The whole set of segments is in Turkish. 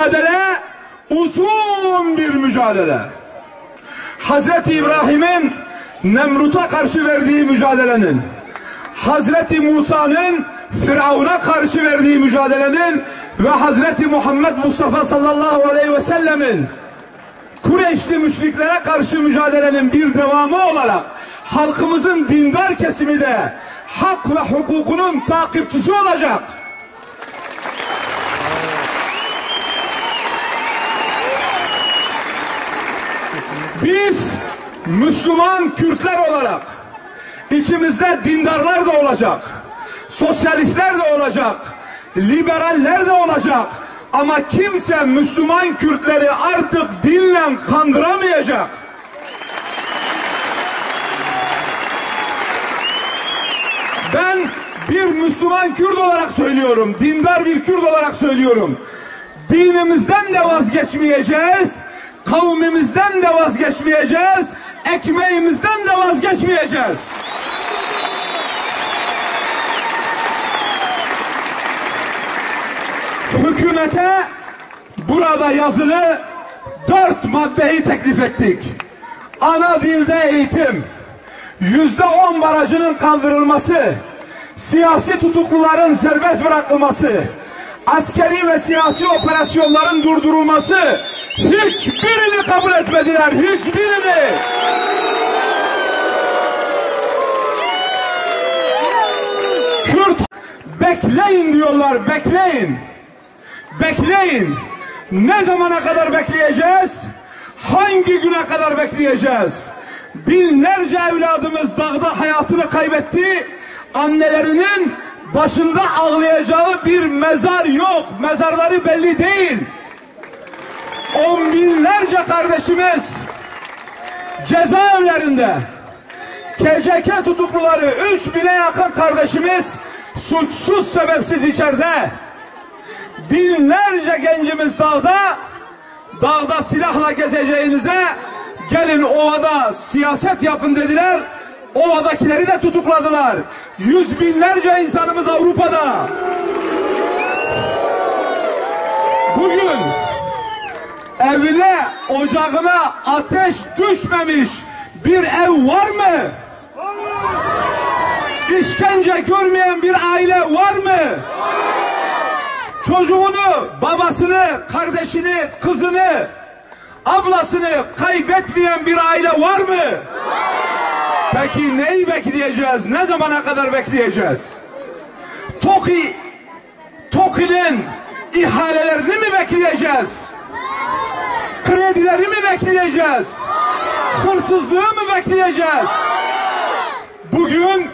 mücadele uzun bir mücadele. Hazreti İbrahim'in Nemrut'a karşı verdiği mücadelenin, Hazreti Musa'nın Firavun'a karşı verdiği mücadelenin ve Hazreti Muhammed Mustafa sallallahu aleyhi ve sellemin Kureyşli müşriklere karşı mücadelenin bir devamı olarak halkımızın dindar kesimi de hak ve hukukunun takipçisi olacak. Biz Müslüman Kürtler olarak içimizde dindarlar da olacak, sosyalistler de olacak, liberaller de olacak. Ama kimse Müslüman Kürtleri artık dinle kandıramayacak. Ben bir Müslüman Kürt olarak söylüyorum, dindar bir Kürt olarak söylüyorum. Dinimizden de vazgeçmeyeceğiz, kavmimizden de vazgeçmeyeceğiz, ekmeğimizden de vazgeçmeyeceğiz. Hükümete burada yazılı dört maddeyi teklif ettik. Ana dilde eğitim, yüzde on barajının kaldırılması, siyasi tutukluların serbest bırakılması, askeri ve siyasi operasyonların durdurulması hiçbirini kabul etmediler, hiçbirini. Kürt bekleyin diyorlar, bekleyin. Bekleyin. Ne zamana kadar bekleyeceğiz? Hangi güne kadar bekleyeceğiz? Binlerce evladımız dağda hayatını kaybetti. Annelerinin başında ağlayacağı bir mezar yok. Mezarları belli değil. On binlerce kardeşimiz cezaevlerinde. KCK tutukluları üç bine yakın kardeşimiz suçsuz sebepsiz içeride. Binlerce gencimiz dağda, dağda silahla gezeceğinize gelin ovada siyaset yapın dediler. Ovadakileri de tutukladılar. Yüz binlerce insanımız Avrupa'da. Bugün evine, ocağına ateş düşmemiş bir ev var mı? İşkence görmeyen bir aile var mı? Çocuğunu, babasını, kardeşini, kızını, ablasını kaybetmeyen bir aile var mı? Peki neyi bekleyeceğiz? Ne zamana kadar bekleyeceğiz? TOKİ, TOKİ'nin ihalelerini mi bekleyeceğiz? Kredileri mi bekleyeceğiz? Hırsızlığı mı bekleyeceğiz? Bugün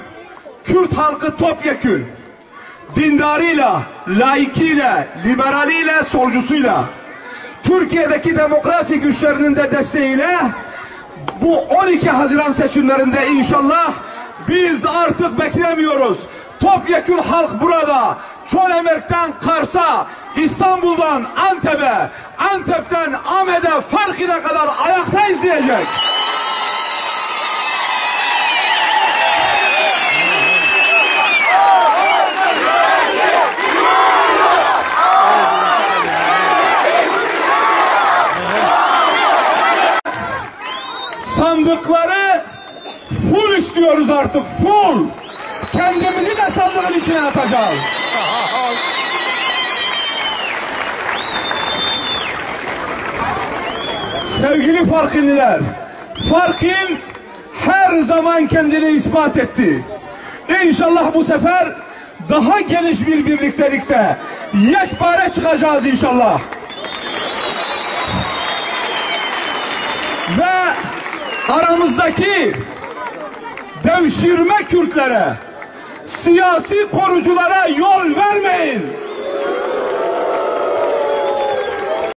Kürt halkı topyekün dindarıyla, laikiyle, liberaliyle, solcusuyla Türkiye'deki demokrasi güçlerinin de desteğiyle bu 12 Haziran seçimlerinde inşallah biz artık beklemiyoruz. Topyekun halk burada. Çolemerk'ten Kars'a, İstanbul'dan Antep'e, Antep'ten Ahmet'e, Farki'ne kadar ayakta izleyecek. sandıkları full istiyoruz artık full. Kendimizi de sandığın içine atacağız. Sevgili Farkınliler, Farkin her zaman kendini ispat etti. İnşallah bu sefer daha geniş bir birliktelikte yekpare çıkacağız inşallah. Ve aramızdaki devşirme Kürtlere, siyasi koruculara yol vermeyin.